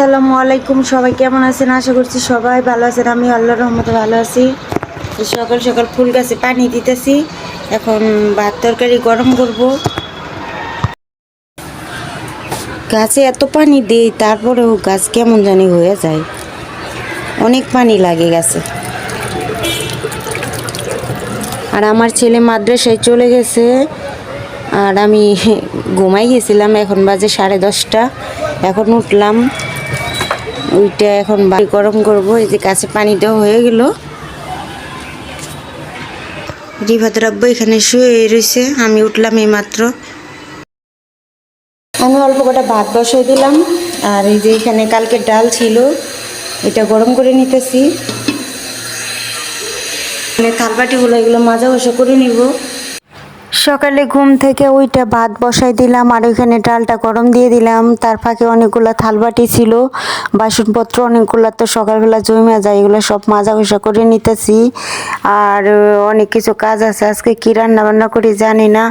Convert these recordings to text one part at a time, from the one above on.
আসসালামু আলাইকুম, সবাই কেমন আছেন? আশা করছি সবাই ভালো আছেন। আমি আল্লাহ রহমতে ভালো আছি। সকাল সকাল ফুল গাছে পানি দিতেছি। এখন ভাত তরকারি গরম করব। গাছে এত পানি দিই, তারপরেও গাছ কেমন জানি হয়ে যায়। অনেক পানি লাগে গাছে। আর আমার ছেলে মাদ্রাসায় চলে গেছে। আর আমি ঘুমাই গেছিলাম, এখন বাজে সাড়ে দশটা। এখন উঠলাম। ওইটা এখন গরম করব, এই যে কাছে পানি দেওয়া হয়ে গেল। রিভাত রাব্বু এখানে শুয়ে রয়েছে, আমি উঠলাম এই মাত্র আমি অল্প কটা ভাত বসাই দিলাম, আর এই যে এখানে কালকে ডাল ছিল, এটা গরম করে নিতেছি। মানে থালবাটিগুলো এগুলো মাজা ঘষা করে নিব। সকালে ঘুম থেকে ওইটা ভাত বসাই দিলাম আর ওইখানে ডালটা গরম দিয়ে দিলাম। তার ফাঁকে অনেকগুলো থালবাটি ছিল, বাসনপত্র অনেকগুলো তো সকালবেলা জমে যায়, এগুলো সব মাজা ঘষা করে নিতেছি। আর অনেক কিছু কাজ আছে, আজকে কী রান্না বান্না করি জানি না।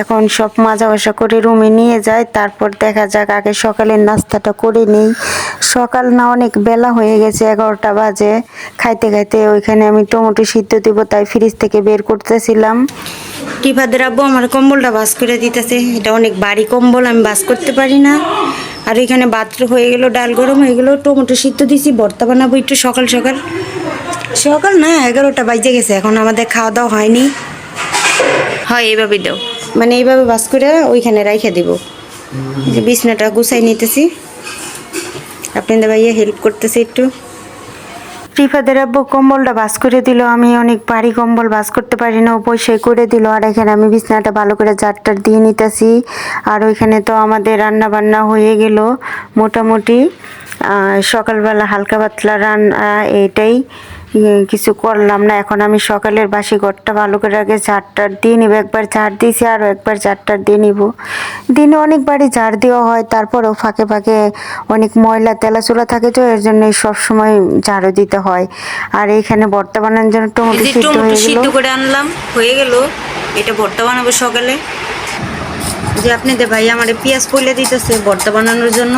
এখন সব মাজা ঘষা করে রুমে নিয়ে যায় তারপর দেখা যাক আগে সকালের নাস্তাটা করে নিই। সকাল না অনেক বেলা হয়ে গেছে, এগারোটা বাজে। খাইতে খাইতে ওইখানে আমি টমেটো সিদ্ধ দিব, তাই ফ্রিজ থেকে বের করতেছিলাম। টিফাদের আব্বু আমার কম্বলটা বাস করে দিতেছে। এটা অনেক বাড়ি কম্বল আমি বাস করতে পারি না। আর এখানে বাত্র হয়ে গেল ডাল গরম হয়ে গেলো টমেটো সিদ্ধ দিছি ভর্তা বানাবো একটু সকাল সকাল। সকাল না এগারোটা বাজে গেছে এখন আমাদের খাওয়া দাওয়া হয়নি। হয় এইভাবে দাও। মানে এইভাবে বাস করে ওইখানে রাইখে দিব। যে বিছনাটা গুছাই নিতেছি। আপনাদের ভাইয়া হেল্প করতেছে একটু। রিফাদের আব্বু কম্বলটা বাস করে দিল। আমি অনেক ভারী কম্বল বাস করতে পারি না পয়সায় করে দিল। আর এখানে আমি বিছনাটা ভালো করে জারটার দিয়ে নিতেছি। আর ওইখানে তো আমাদের রান্না বান্না হয়ে গেল মোটামুটি। সকালবেলা হালকা পাতলা রান্না এইটাই কিছু করলাম না। এখন আমি সকালের বাসি ঘরটা ভালো করে আগে ঝাড়টার দিয়ে নিব। একবার ঝাড় দিয়েছি আরও একবার ঝাড়টার দিয়ে নিব। দিনে অনেকবারই ঝাড় দেওয়া হয় তারপরেও ফাঁকে ফাঁকে অনেক ময়লা তেলাচোলা থাকে তো এর জন্য সবসময় ঝাড়ু দিতে হয়। আর এইখানে ভর্তা বানানোর জন্য টমেটো সিদ্ধ হয়ে গেল। করে আনলাম হয়ে গেল। এটা ভর্তা বানাবো সকালে। যে আপনি আপনাদের ভাই আমার পেঁয়াজ পইলে দিতেছে ভর্তা বানানোর জন্য।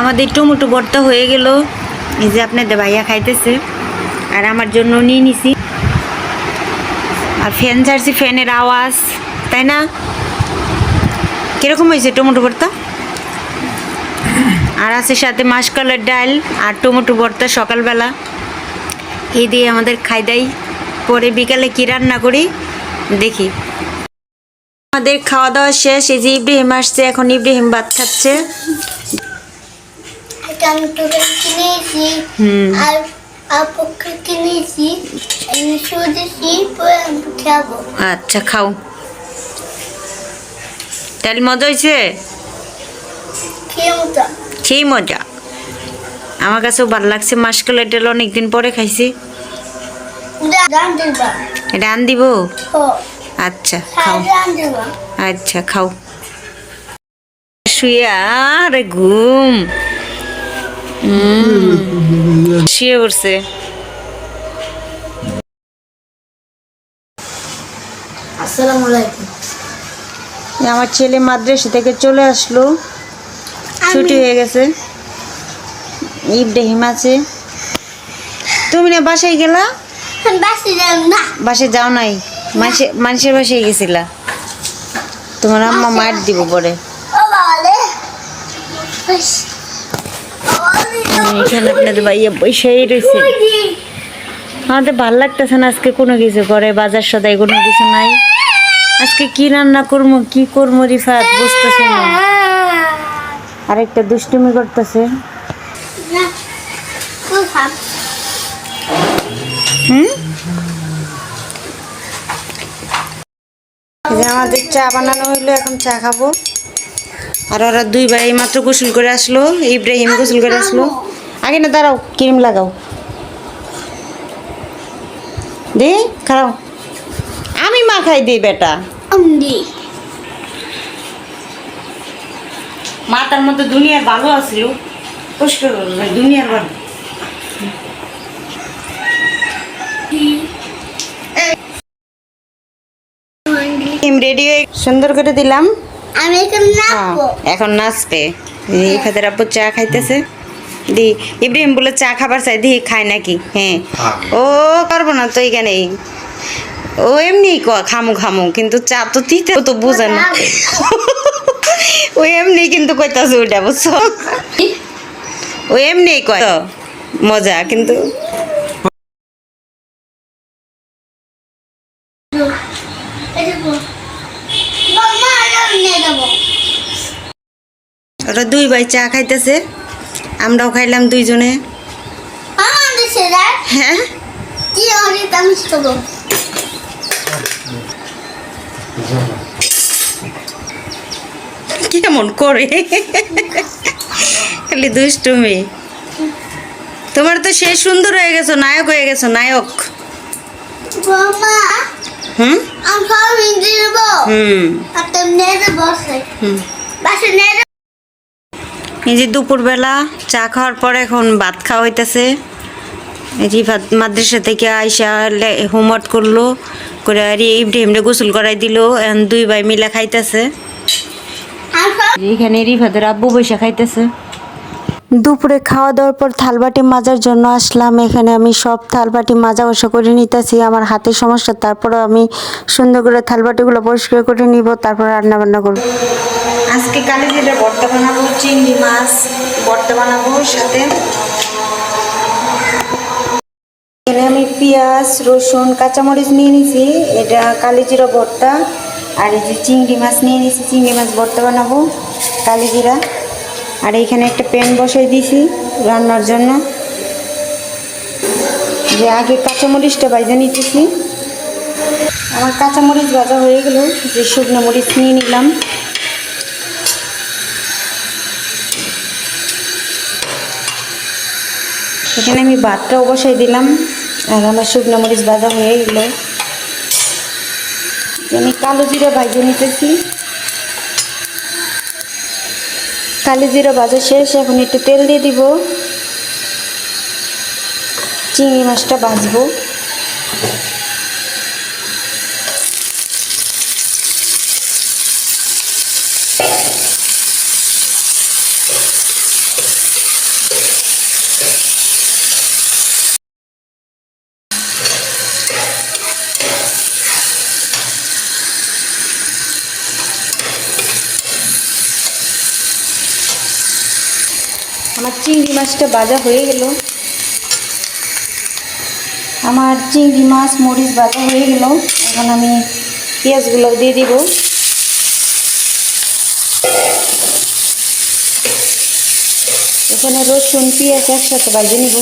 আমাদের টমেটো ভর্তা হয়ে গেল। এই যে আপনাদের ভাইয়া খাইতেছে। আর আমার জন্য নিয়ে নিছি। আর ফ্যান ছাড়ছি ফ্যানের আওয়াজ, তাই না? কীরকম হয়েছে টমেটো ভর্তা? আর আছে সাথে মাসকলার ডাল আর টমেটো ভর্তা সকালবেলা। এই দিয়ে আমাদের খাই দেয় পরে বিকালে কি রান্না করি? দেখি। আমাদের খাওয়া দাওয়া শেষ এই যে ইব্রাহিম আসছে এখন ইব্রাহিম ভাত খাচ্ছে। আচ্ছা খাও। তাহলে মজা হয়েছে? সেই মজা। আমার কাছেও ভালো লাগছে। মাসকলাই ডাল অনেকদিন পরে খাইছি। রান দিবা। রান দিব? ও আচ্ছা খাও। আচ্ছা খাও। শুয়ে আরে ঘুম। শুয়ে পড়ছে। আসসালামু আলাইকুম। আমার ছেলে মাদ্রাসা থেকে চলে আসলো। ছুটি হয়ে গেছে। ইব্রাহিম আছে। তুমি না বাসায় গেলা? বাসে যাব না। বাসে যাও নাই? মানুষের বাসায় গেছিলা। তোমার আম্মা মার দিব পরে। এখানে আপনাদের ভাইয়া বৈশাই রয়েছে। আমাদের ভালো লাগতেছে না আজকে কোনো কিছু করে বাজার সদাই কোনো কিছু নাই। আজকে কি রান্না করব কি করব রিফাত বুঝতেছে না। আরেকটা দুষ্টুমি করতেছে। যে আমাদের চা বানানো হইল এখন চা খাব। আর ওরা দুই ভাই মাত্র গোসল করে আসলো ইব্রাহিম গোসল করে আসলো। আগে না দাঁড়াও ক্রিম লাগাও। দে খাও। আমি মা খাই দিই বেটা। মাতার মধ্যে দুনিয়ার ভালো আসলো পুষ্কর দুনিয়ার ভালো ইব্রাহিম রেডি হয়ে সুন্দর করে দিলাম। আমি এখানে নাচবো। এখন নাচবে এই খাদের আব্বু চা খাইতেছে। দি ইব্রাহিম বলে চা খাবার চাই দি খায় নাকি? হ্যাঁ। ও পারব না তো এইখানেই ও এমনি ক খামু খামু কিন্তু চা তো তিতে তো বুঝে না। ও এমনি কিন্তু কইতাছে ওইটা বুঝছ? ও এমনি কয় মজা কিন্তু এই দেখো মামা আরও নিয়ে যাব ওরা দুই ভাই চা খাইতেছে আমরাও খাইলাম দুইজনে। হ্যাঁ? কেমন করে? খালি দুষ্টুমি। তোমার তো সে সুন্দর হয়ে গেছো নায়ক হয়ে গেছো নায়ক। হুম? হুম। হুম। এই যে দুপুরবেলা চা খাওয়ার পর এখন ভাত খাওয়া হইতেছে। রিফাত মাদ্রাসা থেকে আইসা হোমওয়ার্ক করল, করে আর ইব্রাহিমরে গোসল করাই দিল, এখন দুই ভাই মিলা খাইতেছে। এখানে রিফাতের আব্বু বৈশা খাইতেছে। দুপুরে খাওয়া দাওয়ার পর থালবাটি মাজার জন্য আসলাম। এখানে আমি সব থালবাটি মাজা বসা করে নিতেছি, আমার হাতের সমস্যা। তারপরে আমি সুন্দর করে থালবাটিগুলো পরিষ্কার করে নিব, তারপর রান্না বান্না করব। আজকে কালি জিরে ভর্তা বানাবো, চিংড়ি মাছ ভর্তা বানাবো সাথে। এখানে আমি পেঁয়াজ, রসুন, কাঁচামরিচ নিয়ে নিছি, এটা কালি জিরা ভর্তা, আর এই যে চিংড়ি মাছ নিয়ে নিছি, চিংড়ি মাছ ভর্তা বানাবো কালি জিরা। আর এখানে একটা প্যান বসাই দিয়েছি রান্নার জন্য। যে আগে কাঁচামরিচটা বাইজে নিতেছি। আমার কাঁচামরিচ ভাজা হয়ে গেল, যে শুকনো মরিচ নিয়ে নিলাম। এখানে আমি ভাতটাও বসাই দিলাম। আর আমার শুকনো মরিচ বাজা হয়ে গেল। আমি কালো জিরা ভাজিয়ে নিতেছি। কালো জিরা ভাজা শেষ, এখন একটু তেল দিয়ে দিব। চিংড়ি মাছটা ভাজবো। আমার চিংড়ি মাছটা ভাজা হয়ে গেল। আমার চিংড়ি মাছ, মরিচ ভাজা হয়ে গেল। এখন আমি পেঁয়াজগুলো দিয়ে দিব। এখানে রসুন, পেঁয়াজ একসাথে ভাজে নিব।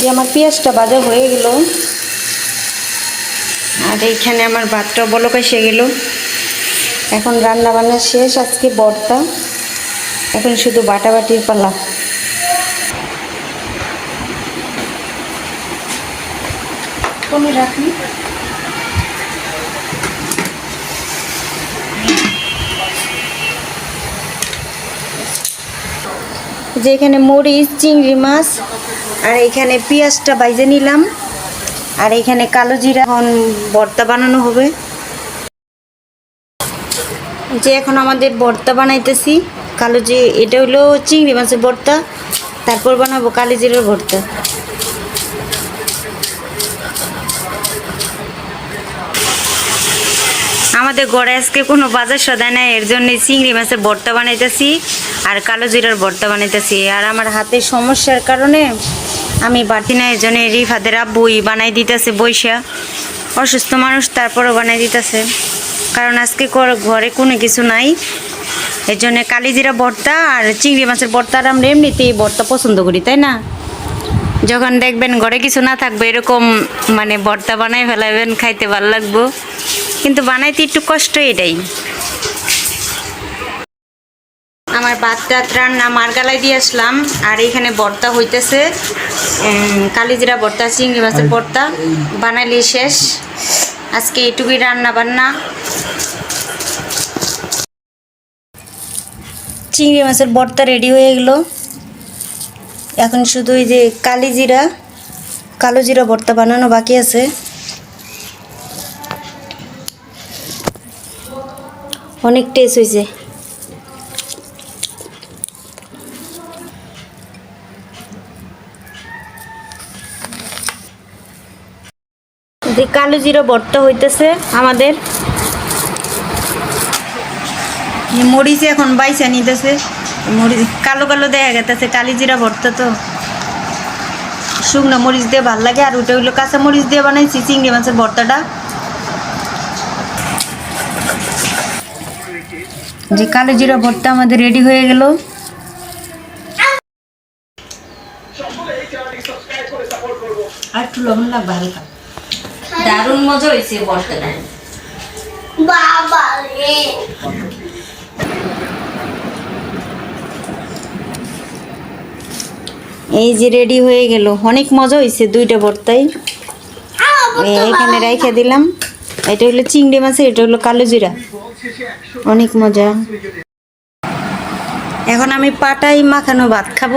যে আমার পেঁয়াজটা ভাজা হয়ে গেল। আর এইখানে আমার ভাতটা বলক এসে গেল। এখন রান্না বান্না শেষ আজকে বর্তা। এখন শুধু বাটাবাটির পালা। কমে রাখি। যে এখানে মরিচ চিংড়ি মাছ আর এখানে পেঁয়াজটা বাইজে নিলাম। আর এখানে কালো জিরা। এখন ভর্তা বানানো হবে। যে এখন আমাদের ভর্তা বানাইতেছি, কালো জি এটা হলো চিংড়ি মাছের ভর্তা, তারপর বানাবো কালো জিরার ভর্তা। আমাদের গড়ে আজকে কোনো বাজার সদায় নাই, এর জন্য চিংড়ি মাছের ভর্তা বানাইতেছি আর কালো জিরার ভর্তা বানাইতেছি। আর আমার হাতের সমস্যার কারণে আমি বাড়তি না এর জন্য রিফাদের আব্বুই বানাই দিতেছে বৈশা অসুস্থ মানুষ তারপরও বানাই দিতেছে। কারণ আজকে ঘরে কোনো কিছু নাই। এর জন্য কালিজিরা ভর্তা আর চিংড়ি মাছের ভর্তা আর আমরা এমনিতেই ভর্তা পছন্দ করি তাই না? যখন দেখবেন ঘরে কিছু না থাকবে এরকম মানে ভর্তা বানাই ফেলাবেন খাইতে ভালো লাগবো। কিন্তু বানাইতে একটু কষ্ট এটাই। আমার ভাত টাত রান্না মারগালাই দিয়ে আসলাম আর এইখানে ভর্তা হইতেছে কালিজিরা ভর্তা চিংড়ি মাছের ভর্তা বানাইলে শেষ। আজকে এটুকুই রান্না বান্না। চিংড়ি মাছের বর্তা রেডি হয়ে গেলো। এখন শুধু ওই যে কালি জিরা, কালো জিরা বর্তা বানানো বাকি আছে। অনেক টেস্ট হয়েছে। যে কালো জিরা ভর্তা হইতেছে আমাদের। মরিচ এখন বাইসা নিতেছে। মরিচ কালো কালো দেখা গেতেছে, কালি জিরা ভর্তা তো। শুকনো মরিচ দিয়ে ভালো লাগে, আর ওটা হইল কাঁচা মরিচ দিয়ে বানাইছি, চিংড়ি মাছের ভর্তাটা। যে কালো জিরা ভর্তা আমাদের রেডি হয়ে গেল। আর একটু লবণ লাগবে, হালকা। দারুণ মজা হয়েছে বাবা রে। এই যে রেডি হয়ে গেল। অনেক মজা হয়েছে দুইটা ভর্তাই এই এখানে রেখে দিলাম। এটা হলো চিংড়ি মাছ এটা হলো কালো জিরা। অনেক মজা। এখন আমি পাটাই মাখানো ভাত খাব।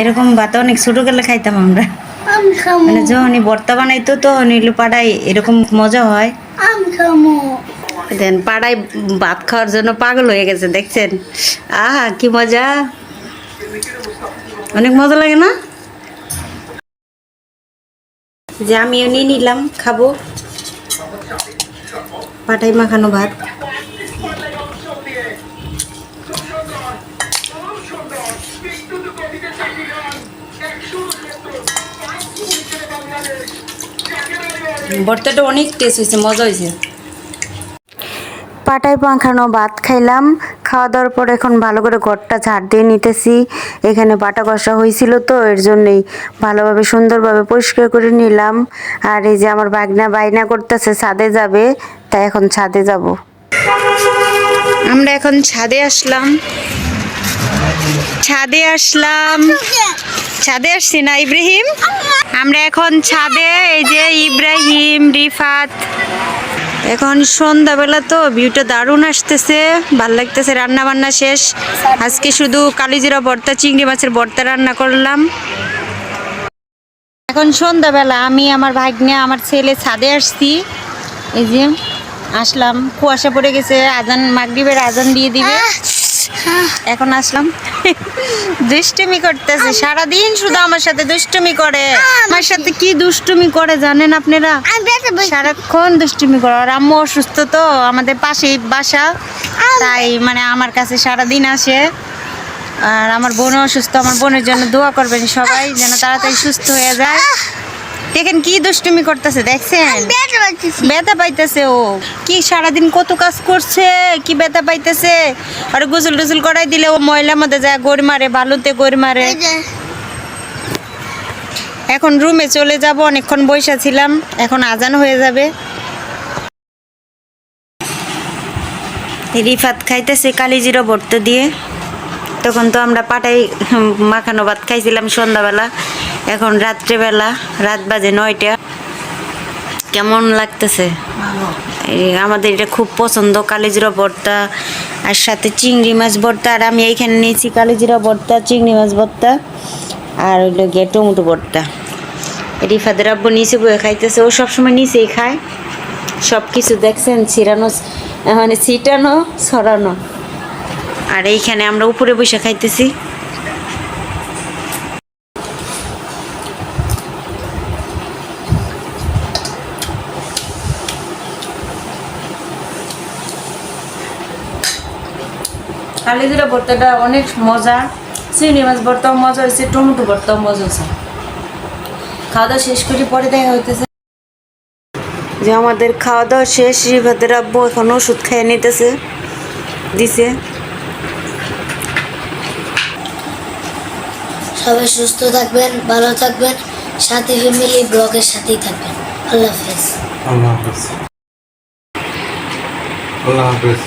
এরকম ভাত অনেক ছোট গেলে খাইতাম আমরা। মানে যখনই ভর্তা বানাইতো তখন হইল পাটাই এরকম মজা হয়। দেন পাড়ায় ভাত খাওয়ার জন্য পাগল হয়ে গেছে দেখছেন? আহা কি মজা। অনেক মজা লাগে না? যে আমিও নিয়ে নিলাম খাব। পাটাই মাখানো ভাত। ভর্তাটা অনেক টেস্ট হয়েছে মজা হয়েছে। পাটায় পাখানো ভাত খাইলাম খাওয়া দাওয়ার পর এখন ভালো করে ঘরটা ঝাড় দিয়ে নিতেছি। এখানে বাটা কষা হয়েছিল তো এর জন্যই ভালোভাবে সুন্দরভাবে পরিষ্কার করে নিলাম। আর এই যে আমার বাগনা বাইনা করতেছে ছাদে যাবে তাই এখন ছাদে যাব। আমরা এখন ছাদে আসলাম। ছাদে আসলাম। ছাদে আসছি না, ইব্রাহিম? আমরা এখন ছাদে, এই যে ইব্রাহিম, রিফাত। এখন সন্ধ্যাবেলা তো ভিউটা দারুণ আসতেছে, ভালো লাগতেছে রান্না বান্না শেষ। আজকে শুধু কালিজিরা ভর্তা, চিংড়ি মাছের ভর্তা রান্না করলাম। এখন সন্ধ্যাবেলা আমি, আমার ভাগ্নে, আমার ছেলে ছাদে আসছি। এই যে, আসলাম, কুয়াশা পড়ে গেছে, আজান, মাগরিবের আজান দিয়ে দিবে। এখন আসলাম। দুষ্টুমি করতেছে। সারাদিন শুধু আমার সাথে দুষ্টুমি করে। আমার সাথে কি দুষ্টুমি করে জানেন আপনারা? সারাক্ষণ দুষ্টুমি করে। আর আম্মু অসুস্থ তো আমাদের পাশেই বাসা। তাই মানে আমার কাছে সারাদিন আসে। আর আমার বোনও অসুস্থ। আমার বোনের জন্য দোয়া করবেন সবাই যেন তাড়াতাড়ি সুস্থ হয়ে যায়। দেখেন কি দুষ্টুমি করতেছে দেখছেন? ব্যথা পাইতেছে। ও। কি সারাদিন কত কাজ করছে কি ব্যথা পাইতেছে? আর গুজল টুজল করাই দিলে ও ময়লার মধ্যে যায় গড় মারে বালুতে গড় মারে। এখন রুমে চলে যাব অনেকক্ষণ বসে ছিলাম এখন আজান হয়ে যাবে। রিফাত খাইতেছে কালিজিরা ভর্তা দিয়ে। তখন তো আমরা পাটাই মাখানো ভাত খাইছিলাম সন্ধ্যাবেলা। এখন রাত্রেবেলা রাত বাজে নয়টা। কেমন লাগতেছে? আমাদের এটা খুব পছন্দ কালিজিরা ভর্তা আর সাথে চিংড়ি মাছ ভর্তা। আর আমি এইখানে নিয়েছি কালিজিরা ভর্তা চিংড়ি মাছ ভর্তা আর হইল গিয়ে টমেটো ভর্তা। রিফাদের আব্বু নিচে বয়ে খাইতেছে ও সবসময় নিচেই খায়। সব কিছু দেখছেন ছিটানো মানে ছিটানো ছড়ানো। আর এইখানে আমরা উপরে বসে খাইতেছি। কালিজিরা ভর্তাটা অনেক মজা চিংড়ি মাছ ভর্তাও মজা হয়েছে টমেটো ভর্তাও মজা হয়েছে খাওয়া দাওয়া শেষ করি পরে দেখা হইতেছে। যে আমাদের খাওয়া দাওয়া শেষ রিভাদের আব্বু এখন ওষুধ খেয়ে নিতেছে দিছে। সবাই সুস্থ থাকবেন ভালো থাকবেন সাথে ফ্যামিলি ব্লগের সাথেই থাকবেন। আল্লাহ হাফেজ। আল্লাহ হাফেজ। আল্লাহ হাফেজ।